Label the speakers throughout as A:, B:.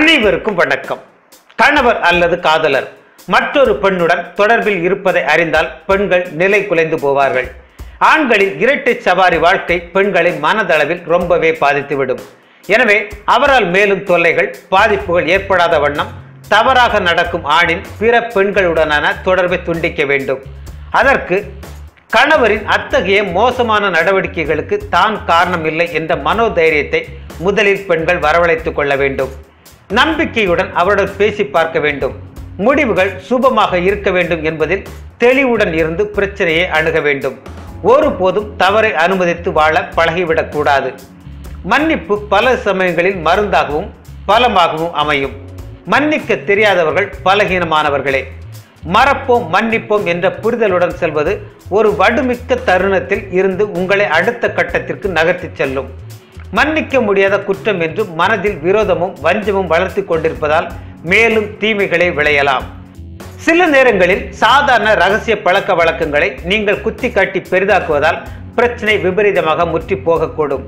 A: அனைவருக்கும் வணக்கம். கணவர் அல்லது காதலர் மற்றொரு பெண்ணுடன் தொடர்பில் இருப்பதை அறிந்தால் பெண்கள் நிலை குலைந்து போவார்கள். ஆண்களின் இரட்டை சவாரி வாழ்க்கை பெண்களை மனதளவில் ரொம்பவே பாதித்துவிடும். எனவே அவரால் மேலும் தொல்லைகள் பாதிப்புகள் ஏற்படாத வண்ணம் தவறாக நடக்கும் ஆணின் பிற பெண்களுடனான தொடர்பை துண்டிக்க வேண்டும். அதற்கு கணவரின் அத்தகைய மோசமான நடவடிக்கைகளுக்கு தான் காரணம் இல்லை என்ற மனோதைரியத்தை முதலில் பெண்கள் வரவழைத்துக் கொள்ள வேண்டும். நம்பிக்கையுடன் அவருடன் பேசி பார்க்க வேண்டும். முடிவுகள் சுபமாக இருக்க வேண்டும் என்பதில் தெளிவுடன் இருந்து பிரச்சனையை அணுக வேண்டும். ஒருபோதும் தவறை அனுமதித்து வாழ பழகிவிடக்கூடாது மன்னிப்பு பல சமயங்களில் மருந்தாகவும் பலமாகவும் அமையும். மன்னிக்க தெரியாதவர்கள் பலகீனமானவர்களே. மறப்போம் மன்னிப்போம் என்ற புரிதலுடன் செல்வது ஒரு வடுமிக்க தருணத்தில் இருந்து உங்களை அடுத்த கட்டத்திற்கு நகர்த்திச் செல்லும். மன்னிக்க முடியாத குற்றம் என்று மனதில் விரோதமும் வஞ்சமும் வளர்த்து கொண்டிருப்பதால் மேலும் தீமைகளை விளையலாம். சில நேரங்களில் சாதாரண ரகசிய பழக்க வழக்கங்களை நீங்கள் குத்தி காட்டி பெரிதாக்குவதால் பிரச்சனை விபரீதமாக முற்றி போகக்கூடும்.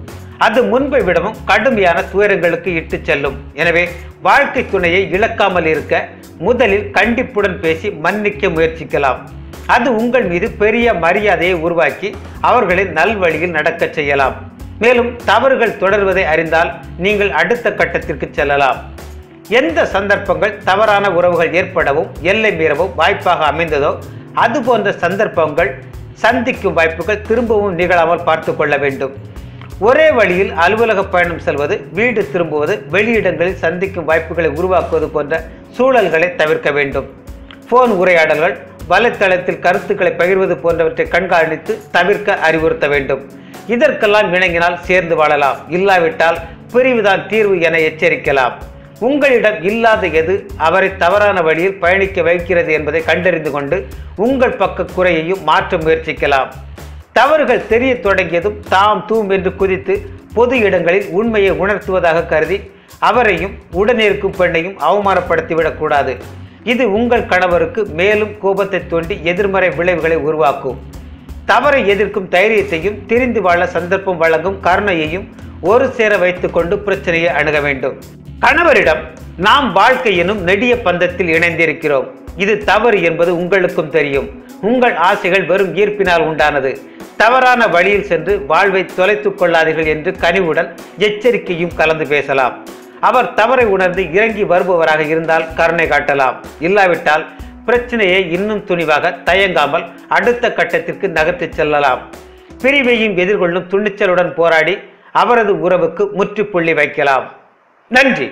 A: அது முன்பை விடவும் கடுமையான துயரங்களுக்கு இட்டு செல்லும். எனவே வாழ்க்கை துணையை இழக்காமல் இருக்க முதலில் கண்டிப்புடன் பேசி மன்னிக்க முயற்சிக்கலாம். அது உங்கள் மீது பெரிய மரியாதையை உருவாக்கி அவர்களை நல்வழியில் நடக்கச் செய்யலாம். மேலும் தவறுகள் தொடர்வதை அறிந்தால் நீங்கள் அடுத்த கட்டத்திற்கு செல்லலாம். எந்த சந்தர்ப்பங்கள் தவறான உறவுகள் ஏற்படவும் எல்லை மீறவும் வாய்ப்பாக அமைந்ததோ அது போன்ற சந்தர்ப்பங்கள் சந்திக்கும் வாய்ப்புகள் திரும்பவும் நிகழாமல் பார்த்து கொள்ள வேண்டும். ஒரே வழியில் அலுவலக பயணம் செல்வது வீடு திரும்புவது வெளியிடங்களில் சந்திக்கும் வாய்ப்புகளை உருவாக்குவது போன்ற சூழல்களை தவிர்க்க வேண்டும். போன் உரையாடல்கள் வலைத்தளத்தில் கருத்துக்களை பகிர்வது போன்றவற்றை கண்காணித்து தவிர்க்க அறிவுறுத்த வேண்டும். இதற்கெல்லாம் இணங்கினால் சேர்ந்து வாழலாம். இல்லாவிட்டால் பிரிவுதான் தீர்வு என எச்சரிக்கலாம். உங்களிடம் இல்லாத எது அவரை தவறான வழியில் பயணிக்க வைக்கிறது என்பதை கண்டறிந்து கொண்டு உங்கள் பக்க குறையையும் மாற்ற முயற்சிக்கலாம். தவறுகள் தெரிய தொடங்கியதும் தாம் தூம் என்று குதித்து பொது இடங்களில் உண்மையை உணர்த்துவதாக கருதி அவரையும் உடனிருக்கும் பெண்ணையும் அவமானப்படுத்திவிடக்கூடாது. இது உங்கள் கணவருக்கு மேலும் கோபத்தை தோண்டி எதிர்மறை விளைவுகளை உருவாக்கும். தவறை எதிர்க்கும் தைரியத்தையும் திரிந்து வாழ சந்தர்ப்பம் வழங்கும் கருணையையும் ஒரு சேர வைத்துக்கொண்டு பிரச்சனையை அணுக வேண்டும். கணவரிடம் நாம் வாழ்க்கை எனும் நெடிய பந்தத்தில் இணைந்திருக்கிறோம். இது தவறு என்பது உங்களுக்கும் தெரியும். உங்கள் ஆசைகள் வெறும் ஈர்ப்பினால் உண்டானது. தவறான வழியில் சென்று வாழ்வை தொலைத்துக் கொள்ளாதீர்கள் என்று கனிவுடன் எச்சரிக்கையும் கலந்து பேசலாம். அவர் தவறை உணர்ந்து இறங்கி வருபவராக இருந்தால் கருணை காட்டலாம். இல்லாவிட்டால் பிரச்சனையை இன்னும் துணிவாக தயங்காமல் அடுத்த கட்டத்திற்கு நகர்த்திச் செல்லலாம். பிரிவையும் எதிர்கொள்ளும் துணிச்சலுடன் போராடி அவரது உறவுக்கு முற்றுப்புள்ளி வைக்கலாம். நன்றி.